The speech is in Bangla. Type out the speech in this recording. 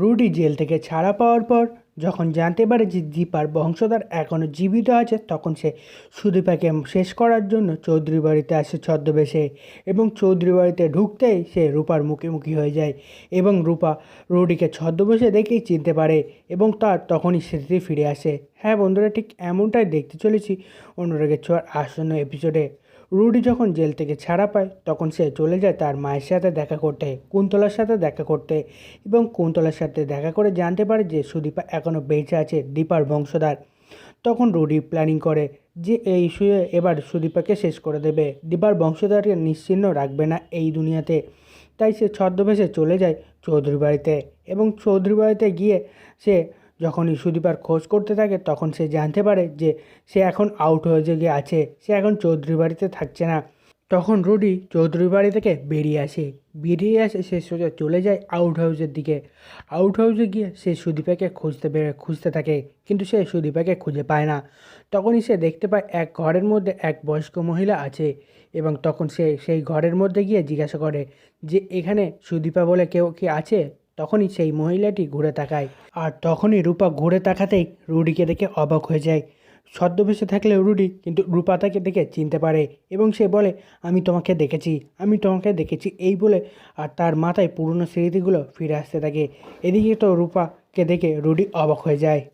রুডি জেল থেকে ছাড়া পাওয়ার পর যখন জানতে পারে যে দীপার বংশধর এখনও জীবিত আছে, তখন সে সুদীপাকে শেষ করার জন্য চৌধুরী বাড়িতে আসে ছদ্মবেশে এবং চৌধুরী বাড়িতে ঢুকতেই সে রূপার মুখোমুখি হয়ে যায় এবং রূপা রুডিকে ছদ্মবেশে দেখেই চিনতে পারে এবং তার তখনই স্মৃতি ফিরে আসে। হ্যাঁ বন্ধুরা, ঠিক এমনটাই দেখতে চলেছি অনুরাগের ছোঁয়ার আসন্ন এপিসোডে রুডি যখন জেল থেকে ছাড়া পায়, তখন সে চলে যায় তার মায়ের সাথে দেখা করতে, কুন্তলার সাথে দেখা করতে এবং কুন্তলার সাথে দেখা করে জানতে পারে যে সুদীপা এখনও বেঁচে আছে দীপার বংশধার। তখন রুডি প্ল্যানিং করে যে এই ইস্যুয়ে এবার সুদীপাকে শেষ করে দেবে। দীপার বংশধরকে নিশ্চিহ্ন রাখবে না এই দুনিয়াতে। তাই সে ছদ্মবেশে চলে যায় চৌধুরী বাড়িতে এবং চৌধুরী বাড়িতে গিয়ে সে যখনই সুদীপার খোঁজ করতে থাকে, তখন সে জানতে পারে যে সে এখন আউট হয়ে গিয়ে আছে। সে এখন চৌধুরী বাড়িতে থাকছে না। তখন রুডি চৌধুরী বাড়ি থেকে বেরিয়ে আসে। বেরিয়ে আসে সে সোজা চলে যায় আউট হাউসের দিকে। আউট হাউসে গিয়ে সে সুদীপাকে খুঁজতে বের, খুঁজতে থাকে, কিন্তু সে সুদীপাকে খুঁজে পায় না। তখনই সে দেখতে পায় এক ঘরের মধ্যে এক বয়স্ক মহিলা আছে এবং তখন সে সেই ঘরের মধ্যে গিয়ে জিজ্ঞাসা করে যে, এখানে সুদীপা বলে কেউ কি আছে? তখনই সেই মহিলাটি ঘুরে তাকায়। আর তখনই রূপা ঘুরে তাকাতেই রুডিকে দেখে অবাক হয়ে যায়। ছদ্মবেশে থাকলে রুডি কিন্তু রূপা তাকে দেখে চিনতে পারে এবং সে বলে, আমি তোমাকে দেখেছি, আমি তোমাকে দেখেছি। এই বলে আর তার মাথায় পুরনো স্মৃতিগুলো ফিরে আসতে থাকে। এদিকে তো রূপাকে দেখে রুডি অবাক হয়ে যায়।